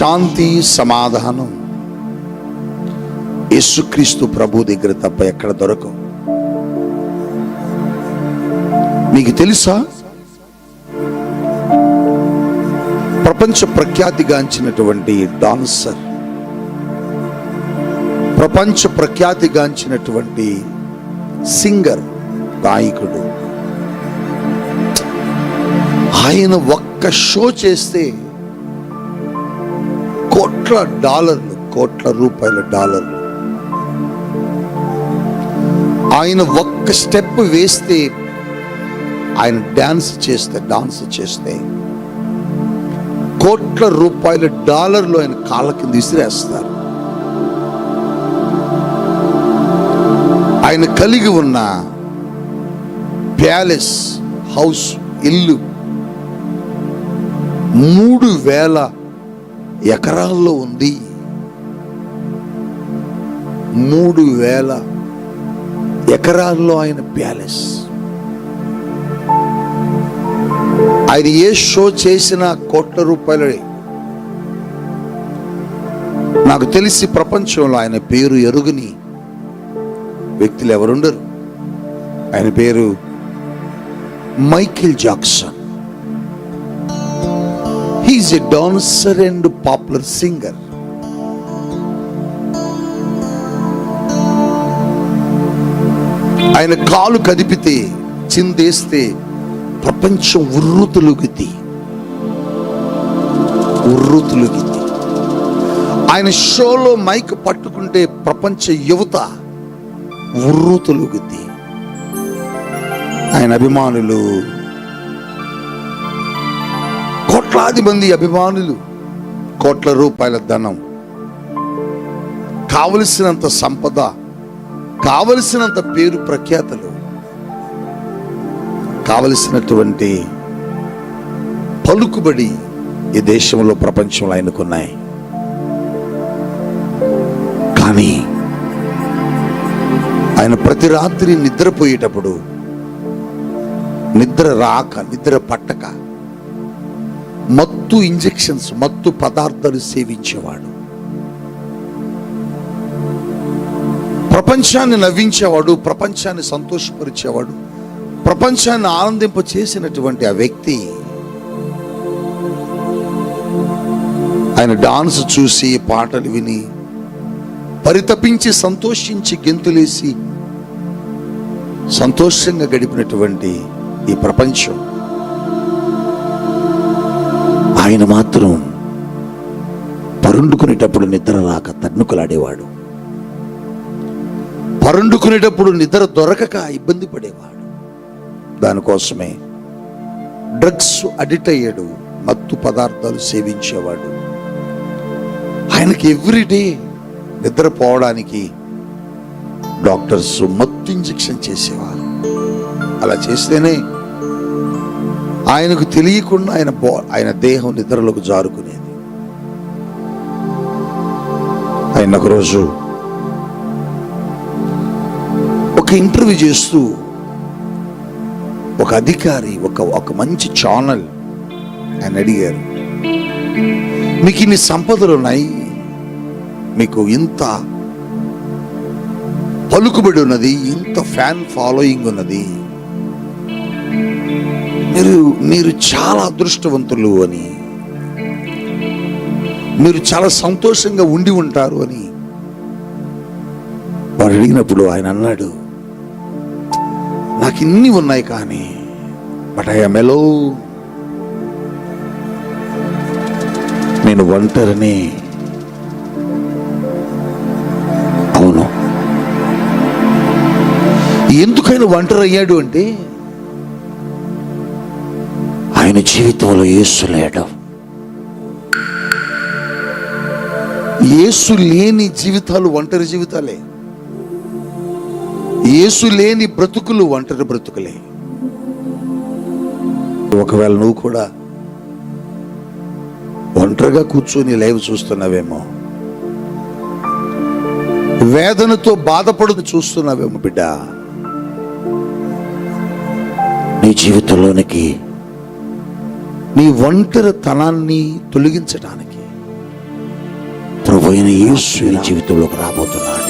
శాంతి సమాధానం. యేసుక్రీస్తు ప్రభు దగ్గర తప్ప ఎక్కడ దొరకవు. మీకు తెలుసా? ప్రపంచ ప్రఖ్యాతిగాంచినటువంటి డాన్సర్ ప్రపంచ ప్రఖ్యాతిగాంచినటువంటి సింగర్ గాయకుడు ఆయన ఒక్క షో చేస్తే కోట్ల డాలర్లు కోట్ల రూపాయల డాలర్లు. ఆయన ఒక్క స్టెప్ వేస్తే ఆయన డాన్స్ చేస్తే డాన్స్ చేస్తే కోట్ల రూపాయల డాలర్లు ఆయన కాళ్ళ కింద విసిరేస్తారు ఆయన కలిగి ఉన్న ప్యాలెస్ హౌస్ ఇల్లు మూడు వేల ఎకరాల్లో ఉంది మూడు వేల ఎకరాల్లో ఆయన ప్యాలెస్. ఆయన ఏ షో చేసినా కోట్ల రూపాయలే నాకు తెలిసి ప్రపంచంలో ఆయన పేరు ఎరుగుని వ్యక్తులు ఎవరుండరు. ఆయన పేరు Michael Jackson. He's a dancer and popular singer ఆయన కాలు కదిపితే చిందేస్తే ప్రపంచం ఉర్రుతులుగుద్ది. ఉర్రుతులుగుద్ది. ఆయన షోలో మైక్ పట్టుకుంటే ప్రపంచ యువత ఉర్రుతులుగుద్ది. ఆయన అభిమానులు కోట్లాది మంది అభిమానులు. కోట్ల రూపాయల ధనం. కావలసినంత సంపద కావలసినంత పేరు ప్రఖ్యాతలు కావలసినటువంటి పలుకుబడి ఈ దేశంలో ప్రపంచంలో ఆయనకున్నాయి. కానీ ఆయన ప్రతి రాత్రి నిద్రపోయేటప్పుడు నిద్ర రాక నిద్ర పట్టక మత్తు ఇంజెక్షన్స్ మత్తు పదార్థాలు సేవించేవాడు. ప్రపంచాన్ని నవ్వించేవాడు ప్రపంచాన్ని సంతోషపరిచేవాడు ప్రపంచాన్ని ఆనందింప చేసినటువంటి ఆ వ్యక్తి ఆయన డాన్స్ చూసి పాటలు విని పరితపించి సంతోషించి గెంతులేసి సంతోషంగా గడిపినటువంటి ఈ ప్రపంచం. ఆయన మాత్రం పరుండుకునేటప్పుడు నిద్ర రాక తన్నుకులాడేవాడు. పరుండుకునేటప్పుడు నిద్ర దొరకక ఇబ్బంది పడేవాడు. దానికోసమే డ్రగ్స్ అడిక్ట్ అయ్యాడు మత్తు పదార్థాలు సేవించేవాడు. ఆయనకి ఎవ్రీడే నిద్రపోవడానికి డాక్టర్స్ మత్తు ఇంజెక్షన్ చేసేవారు. అలా చేస్తేనే ఆయనకు తెలియకుండా ఆయన బో ఆయన దేహం నిద్రలోకి జారుకునేది. ఆయన ఒకరోజు ఒక ఇంటర్వ్యూ చేస్తూ ఒక అధికారి ఒక ఒక మంచి ఛానల్ ఆయన అడిగారు మీకు ఇన్ని సంపదలు ఉన్నాయి? మీకు ఇంత పలుకుబడి ఉన్నది? ఇంత ఫ్యాన్ ఫాలోయింగ్ ఉన్నది? మీరు మీరు చాలా అదృష్టవంతులు అని. మీరు చాలా సంతోషంగా ఉండి ఉంటారు అని. వాడు అడిగినప్పుడు ఆయన అన్నాడు నాకు ఇన్ని ఉన్నాయి కానీ బట్ ఐ ఎలో. నేను ఒంటరిని. అవును. ఎందుకైనా ఒంటరి అయ్యాడు అంటే ఆయన జీవితంలో యేసు లేడు. యేసు లేని జీవితాలు ఒంటరి జీవితాలే. యేసు లేని బ్రతుకులు ఒంటరి బ్రతుకులే. ఒకవేళ నువ్వు కూడా ఒంటరిగా కూర్చొని లైవ్ చూస్తున్నావేమో. వేదనతో బాధపడుతూ చూస్తున్నావేమో బిడ్డ. నీ జీవితంలోనికి నీ ఒంటరితనాన్ని తొలగించడానికి ప్రభు అయిన ఈశ్వరి జీవితంలోకి రాబోతున్నాడు.